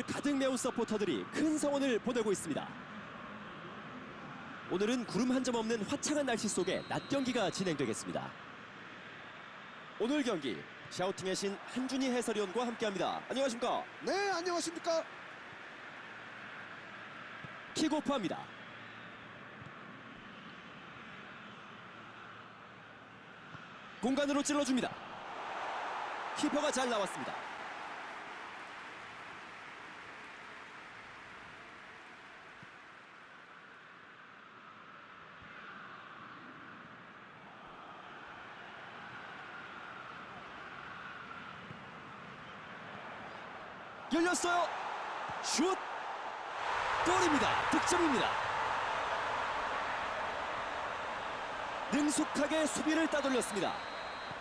경기장을 가득 메운 서포터들이 큰 성원을 보내고 있습니다. 오늘은 구름 한 점 없는 화창한 날씨 속에 낮 경기가 진행되겠습니다. 오늘 경기 샤우팅의 신 한준희 해설위원과 함께합니다. 안녕하십니까? 네, 안녕하십니까? 킥오프합니다. 공간으로 찔러줍니다. 키퍼가 잘 나왔습니다. 열렸어요. 슛! 골입니다. 득점입니다. 능숙하게 수비를 따돌렸습니다.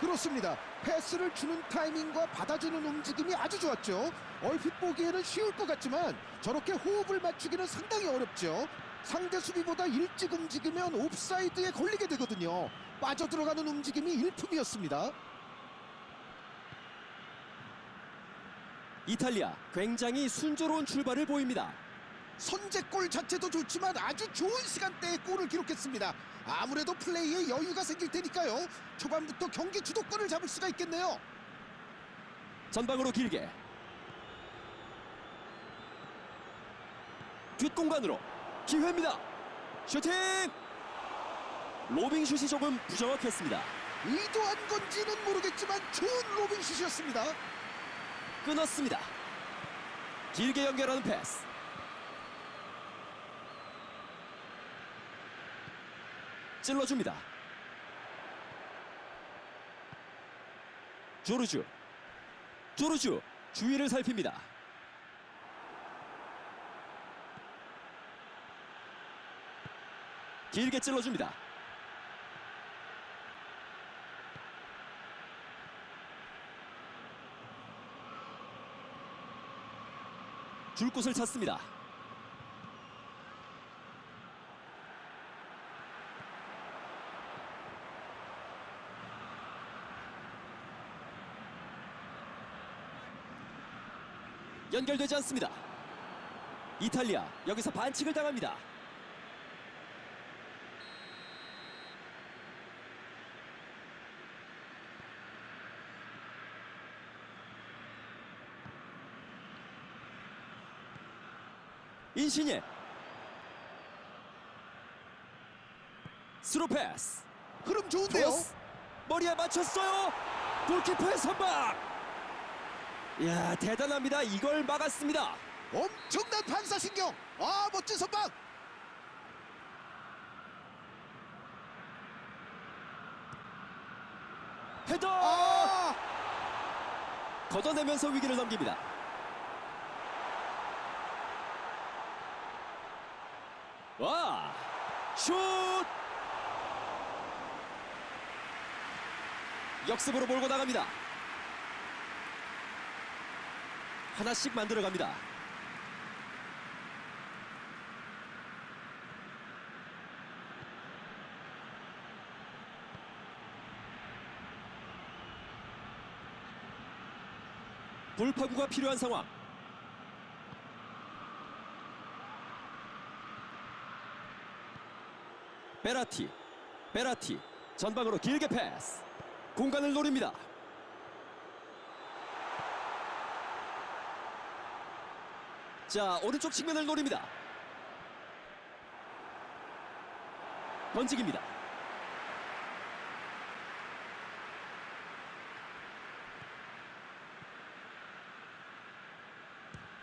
그렇습니다. 패스를 주는 타이밍과 받아주는 움직임이 아주 좋았죠. 얼핏 보기에는 쉬울 것 같지만 저렇게 호흡을 맞추기는 상당히 어렵죠. 상대 수비보다 일찍 움직이면 옵사이드에 걸리게 되거든요. 빠져들어가는 움직임이 일품이었습니다. 이탈리아 굉장히 순조로운 출발을 보입니다. 선제골 자체도 좋지만 아주 좋은 시간대에 골을 기록했습니다. 아무래도 플레이에 여유가 생길 테니까요. 초반부터 경기 주도권을 잡을 수가 있겠네요. 전방으로 길게 뒷공간으로 기회입니다. 슈팅! 로빙 슛이 조금 부정확했습니다. 의도한 건지는 모르겠지만 좋은 로빙슛이었습니다. 끊었습니다. 길게 연결하는 패스. 찔러줍니다. 조르주. 조르주. 주위를 살핍니다. 길게 찔러줍니다. 줄 곳을 찾습니다. 연결되지 않습니다. 이탈리아 여기서 반칙을 당합니다. 인시니 스루 패스. 흐름 좋은데요. 크로스. 머리에 맞췄어요. 골키퍼의 선방. 이야 대단합니다. 이걸 막았습니다. 엄청난 반사신경. 아 멋진 선방. 헤더! 아! 걷어내면서 위기를 넘깁니다 와 슛! 역습으로 몰고 나갑니다. 하나씩 만들어 갑니다. 돌파구가 필요한 상황 베라티 베라티. 전방으로 길게 패스. 공간을 노립니다. 자 오른쪽 측면을 노립니다. 번직입니다.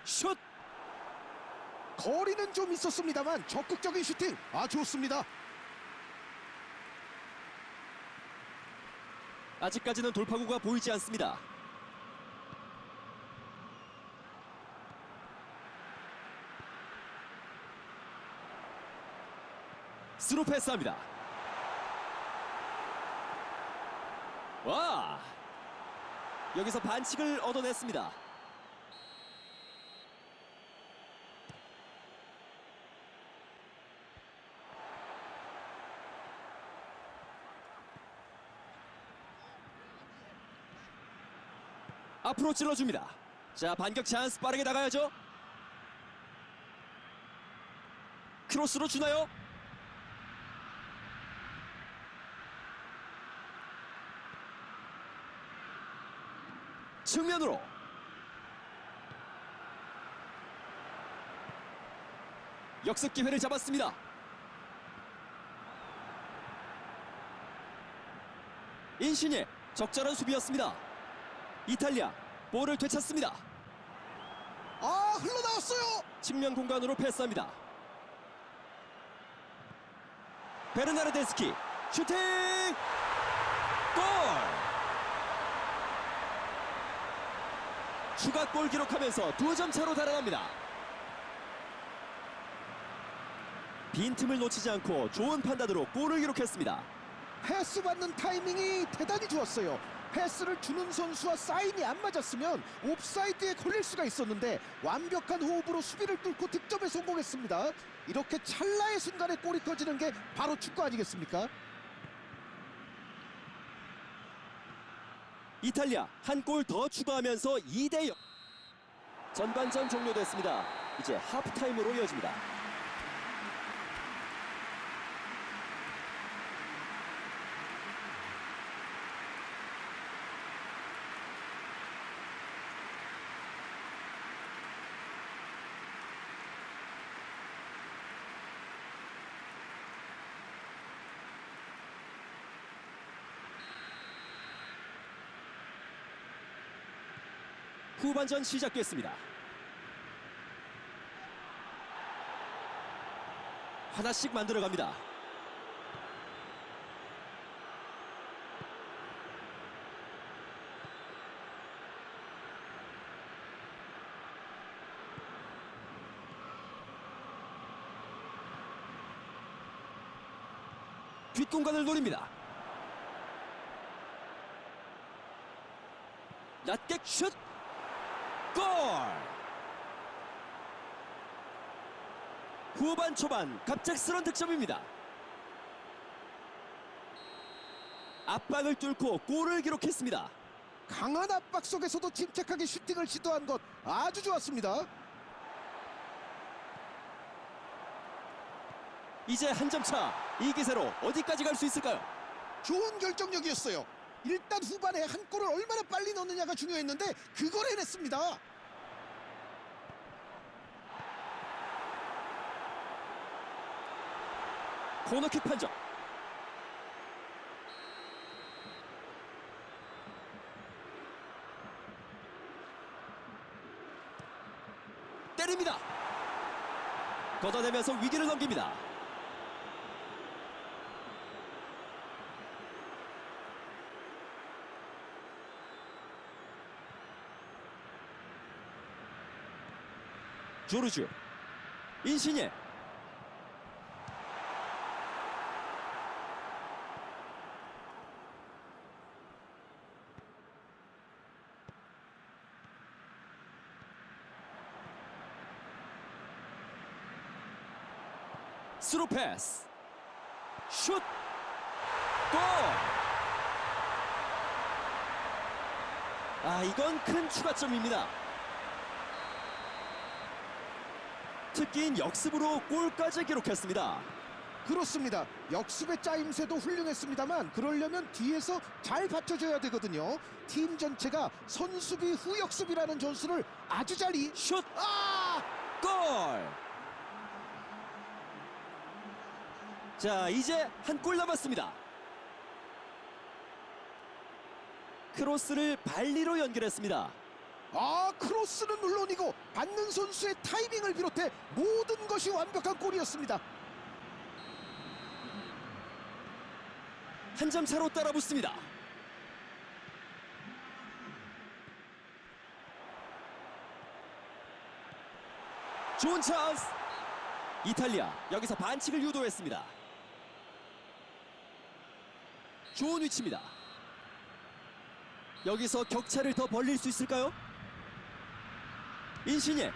슛! 거리는 좀 있었습니다만 적극적인 슈팅. 아 좋습니다. 아직까지는 돌파구가 보이지 않습니다. 스루 패스합니다. 와! 여기서 반칙을 얻어냈습니다. 앞으로 찔러줍니다. 자 반격 찬스 빠르게 나가야죠. 크로스로 주나요? 측면으로 역습 기회를 잡았습니다. 인신의 적절한 수비였습니다. 이탈리아 볼을 되찾습니다. 아 흘러나왔어요. 측면 공간으로 패스합니다. 베르나르데스키 슈팅! 골! 추가 골 기록하면서 두 점 차로 달아납니다. 빈틈을 놓치지 않고 좋은 판단으로 골을 기록했습니다. 패스 받는 타이밍이 대단히 좋았어요. 패스를 주는 선수와 사인이 안 맞았으면 옵사이드에 걸릴 수가 있었는데 완벽한 호흡으로 수비를 뚫고 득점에 성공했습니다. 이렇게 찰나의 순간에 골이 터지는 게 바로 축구 아니겠습니까? 이탈리아 한 골 더 추가하면서 2대 0. 전반전 종료됐습니다. 이제 하프타임으로 이어집니다. 후반전 시작됐습니다. 하나씩 만들어갑니다. 뒷공간을 노립니다. 낮게 슛! 골! 후반 초반 갑작스런 득점입니다. 압박을 뚫고 골을 기록했습니다. 강한 압박 속에서도 침착하게 슈팅을 시도한 것 아주 좋았습니다. 이제 한 점 차. 이 기세로 어디까지 갈 수 있을까요? 좋은 결정력이었어요. 일단 후반에 한 골을 얼마나 빨리 넣느냐가 중요했는데 그걸 해냈습니다. 코너킥 판정. 때립니다. 걷어내면서 위기를 넘깁니다. 조르주 인시니에 스루 패스. 슛. 골! 아 이건 큰 추가점입니다 특기인 역습으로 골까지 기록했습니다 그렇습니다. 역습의 짜임새도 훌륭했습니다만 그러려면 뒤에서 잘 받쳐줘야 되거든요. 팀 전체가 선수비 후역습이라는 전술을 아주 잘 이... 슛! 아! 골! 자, 이제 한 골 남았습니다. 크로스를 발리로 연결했습니다. 아 크로스는 물론이고 받는 선수의 타이밍을 비롯해 모든 것이 완벽한 골이었습니다. 한 점 차로 따라붙습니다. 좋은 찬스. 이탈리아 여기서 반칙을 유도했습니다. 좋은 위치입니다. 여기서 격차를 더 벌릴 수 있을까요? 인신예.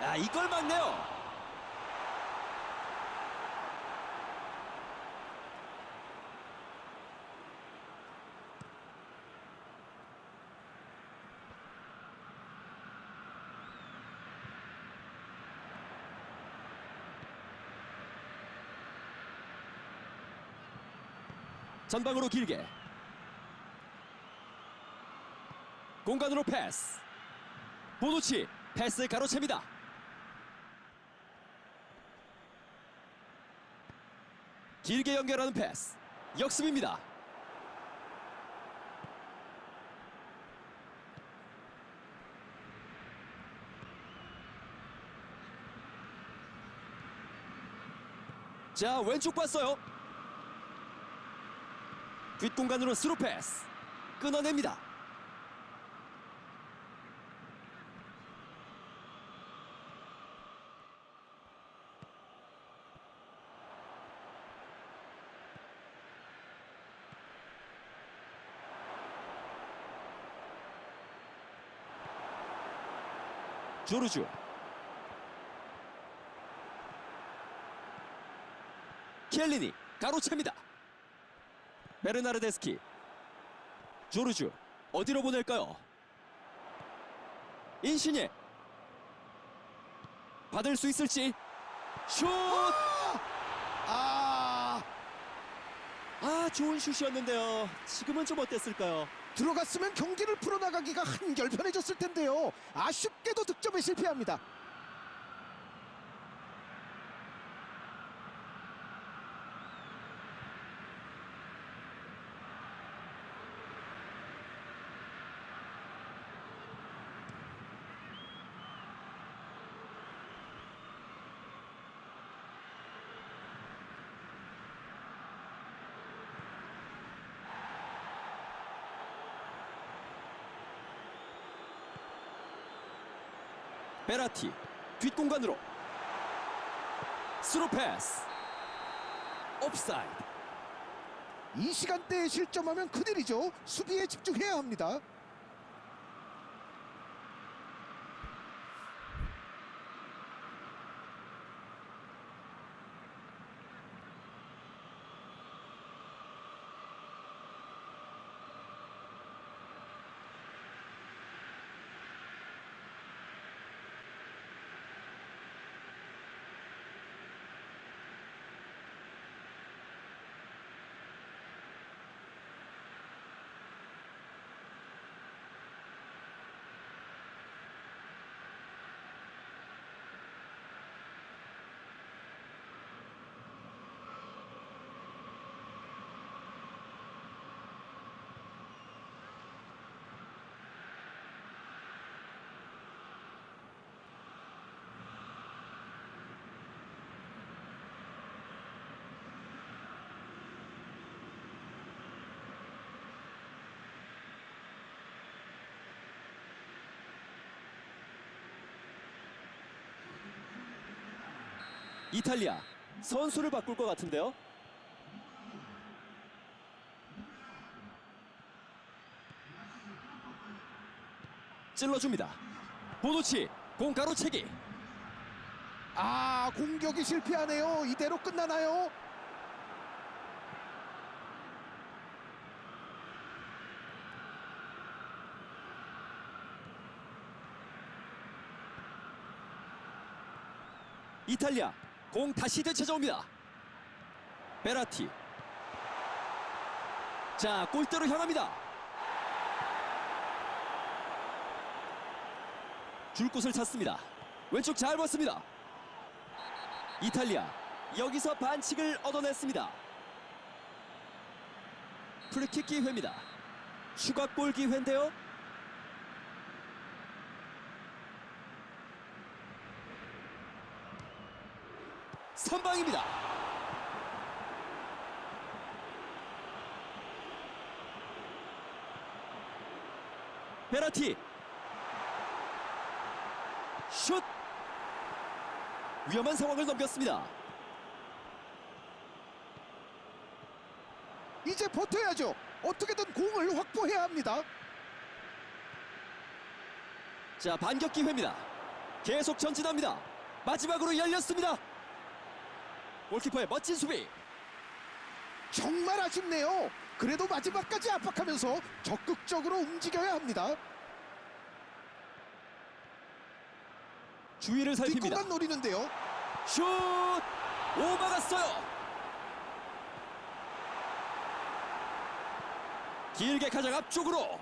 아, 이걸 막네요. 전방으로 길게 공간으로 패스 보도치 패스 가로챕니다. 길게 연결하는 패스. 역습입니다. 자 왼쪽 봤어요. 뒷공간으로 스루 패스. 끊어냅니다 조르주 켈리니 가로챕니다. 베르나르데스키. 조르주 어디로 보낼까요? 인시니 받을 수 있을지. 슛! 아! 아 좋은 슛이었는데요. 지금은 좀 어땠을까요? 들어갔으면 경기를 풀어나가기가 한결 편해졌을 텐데요. 아쉽게도 득점에 실패합니다. 베라티 뒷공간으로 스루 패스 옵사이드 이 시간대에 실점하면 큰일이죠. 수비에 집중해야 합니다. 이탈리아 선수를 바꿀 것 같은데요 찔러줍니다 보노치 공 가로 채기 아 공격이 실패하네요. 이대로 끝나나요? 이탈리아 공 다시 되찾아옵니다. 베라티. 자 골대로 향합니다. 줄 곳을 찾습니다. 왼쪽 잘 봤습니다. 이탈리아 여기서 반칙을 얻어냈습니다. 프리킥 기회입니다. 추가골 기회인데요 선방입니다. 베라티 슛 위험한 상황을 넘겼습니다. 이제 버텨야죠. 어떻게든 공을 확보해야 합니다. 자 반격 기회입니다. 계속 전진합니다. 마지막으로 열렸습니다. 골키퍼의 멋진 수비. 정말 아쉽네요. 그래도 마지막까지 압박하면서 적극적으로 움직여야 합니다. 주위를 살핍니다. 뒷공간 노리는데요. 슛! 오막았어요. 길게 가장 앞쪽으로